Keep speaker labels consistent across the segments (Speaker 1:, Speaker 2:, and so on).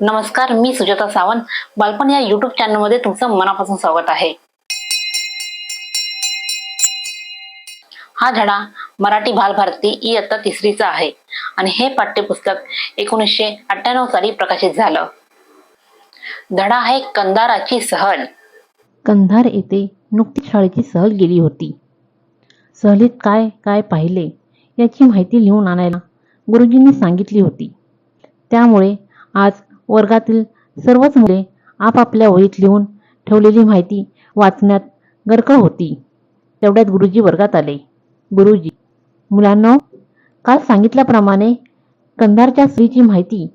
Speaker 1: नमस्कार मी सुजाता सावंत. बालपण या युट्यूब चॅनलमध्ये तुमचं मनापासून स्वागत आहे. हा धडा मराठी बालभारती इयत्ता तिसरीचा आहे. आणि हे पाठ्यपुस्तक एकोणीसशे अठ्ठ्याण्णव साली प्रकाशित झालं. धडा आहे कंधाराची सहल.
Speaker 2: कंधार येथे नुकतीच शाळेची सहल गेली होती. सहलीत काय काय पाहिले याची माहिती लिहून आणायला गुरुजींनी सांगितली होती. त्यामुळे आज वर्गातील सर्वच मुले आपापल्या ओळीत लिहून ठेवलेली माहिती वाचण्यात गर्क होती. तेवढ्यात गुरुजी वर्गात आले. गुरुजी मुलांनो काल सांगितल्याप्रमाणे कंधारच्या स्त्रीची माहिती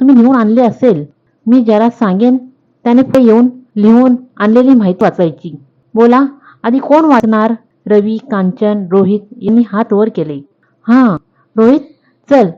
Speaker 2: तुम्ही लिहून आणली असेल मी ज्याला सांगेन त्याने पुढे येऊन लिहून आणलेली माहिती वाचायची. बोला आधी कोण वाचणार? रवी कांचन रोहित यांनी हात वर केले. हां रोहित चल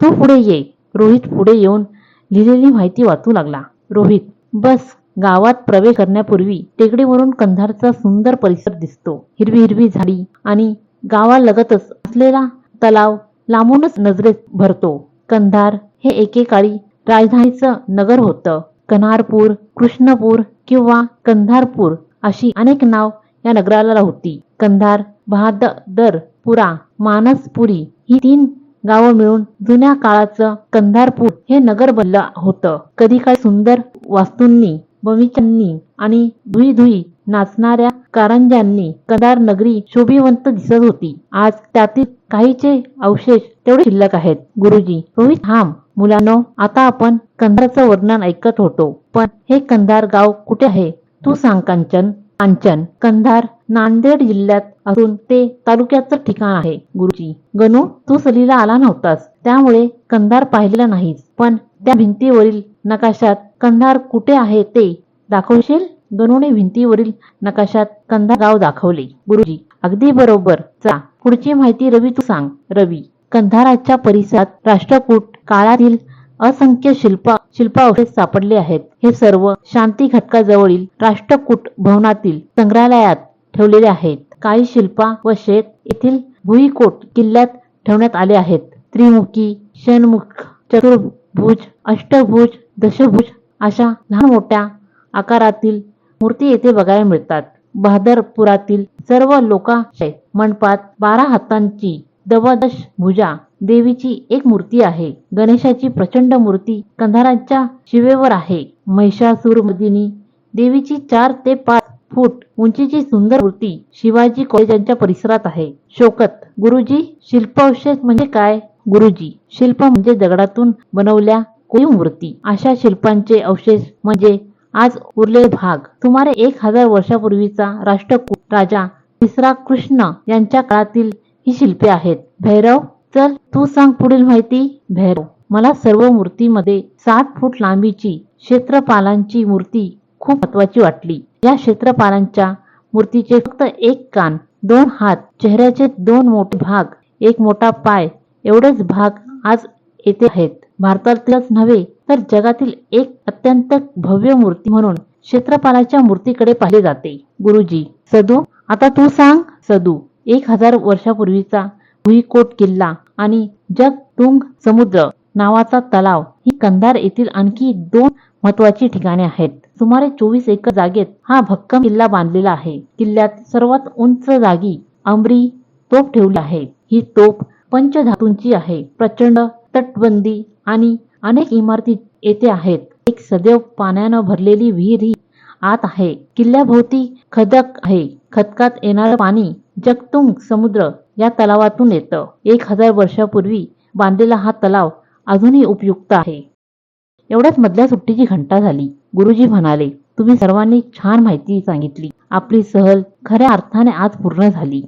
Speaker 2: तू पुढे ये. रोहित पुढे येऊन लिहिलेली माहिती वाचू लागला. रोहित बस गावात प्रवेश करण्यापूर्वी टेकडीवरून कंधारचा सुंदर परिसर दिसतो. हिरवी हिरवी झाडी आणि गावालगतच असलेला तलाव लांबूनच नजरेत भरतो. कंधार हे एकेकाळी राजधानीचं नगर होतं. कन्हारपूर कृष्णपूर किंवा कंधारपूर अशी अनेक नाव या नगराला होती. कंधार बहादर पुरा मानसपुरी ही तीन गावं मिळून जुन्या काळाचं कंधारपूर हे नगर बनलं होतं. कधी काय सुंदर वास्तूंनी बगीच्यांनी आणि धुई धुई नाचणाऱ्या कारंज्यांनी कंधार नगरी शोभिवंत दिसत होती. आज त्यातील काहीचे अवशेष तेवढे शिल्लक आहेत. गुरुजी रोहित थांब. मुलांनो आता आपण कंधारचं वर्णन ऐकत होतो. पण हे कंधार गाव कुठे आहे? तू सांग कांचन. कांचन कंधार नांदेड जिल्ह्यात असून ते तालुक्याचं ठिकाण आहे. गुरुजी गणू तू सलीला आला नव्हतास. त्यामुळे कंधार पाहिलेला नाहीस. पण त्या भिंतीवरील नकाशात कंधार कुठे आहे ते दाखवशील? गणूने भिंतीवरील नकाशात कंधार गाव दाखवले. गुरुजी अगदी बरोबर. चा पुढची माहिती रवी तू सांग. रवी कंधाराच्या परिसरात राष्ट्रकूट काळातील असंख्य शिल्पा शिल्पावशेष सापडले आहेत. हे सर्व शांती घटकाजवळील राष्ट्रकूट भवनातील संग्रहालयात ठेवलेले आहेत. काही शिल्पा व शेत येथील भुईकोट किल्ल्यात ठेवण्यात आले आहेत. त्रिमुखी षणमुख चतुर्भुज अष्टभुज दशभुज अशा लहान मोठ्या आकारातील मूर्ती येथे बघायला मिळतात. बहादरपुरातील सर्व लोकाशय मंडपात बारा हातांची दवादश भुजा देवीची एक मूर्ती आहे. गणेशाची प्रचंड मूर्ती कंधाराच्या शिवेवर आहे. महिषासुरमर्दिनी देवीची चार ते पाच फूट उंचीची सुंदर मूर्ती शिवाजी कॉलेजांच्या परिसरात आहे. शोकत गुरुजी शिल्पावशेष म्हणजे काय? गुरुजी शिल्प म्हणजे दगडातून बनवल्या कोरीव मूर्ती. अशा शिल्पांचे अवशेष म्हणजे आज उरलेले भाग. सुमारे एक हजार वर्षापूर्वीचा राष्ट्रकूट राजा तिसरा कृष्ण यांच्या काळातील ही शिल्पे आहेत. भैरव चल तू सांग पुढील माहिती. भैरव मला सर्व मूर्तीमध्ये सात फूट लांबीची क्षेत्रपालांची मूर्ती खूप महत्वाची वाटली. या क्षेत्रपालांच्या मूर्तीचे फक्त एक कान दोन हात चेहऱ्याचे दोन मोठे भाग एक मोठा पाय एवढेच भाग आज येथे आहेत. भारतातीलच नव्हे तर जगातील एक अत्यंत भव्य मूर्ती म्हणून क्षेत्रपालाच्या मूर्तीकडे पाहिले जाते. गुरुजी सदू आता तू सांग सदू एक हजार वर्षापूर्वीचा भुईकोट किल्ला आणि जगतुंग समुद्र नावाचा तलाव ही कंधार येथील आणखी दोन महत्वाची ठिकाणे आहेत. सुमारे चोवीस एकर जागेत हा भक्कम किल्ला बांधलेला आहे. किल्ल्यात सर्वात उंच जागी अंबरी तोफ ठेवली आहे. ही तोफ पंचधातूंची आहे. प्रचंड तटबंदी आणि अनेक इमारती येथे आहेत. एक सदैव पाण्यानं भरलेली विहीर ही आत आहे. किल्ल्याभोवती खदक आहे. खदकात येणारं पाणी जगतुंग समुद्र या तलावातून येतं. एक हजार वर्षापूर्वी बांधलेला हा तलाव अजूनही उपयुक्त आहे. एवढ्याच मधल्या सुट्टीची घंटा झाली. गुरुजी म्हणाले तुम्ही सर्वांनी छान माहिती सांगितली. आपली सहल खऱ्या अर्थाने आज पूर्ण झाली.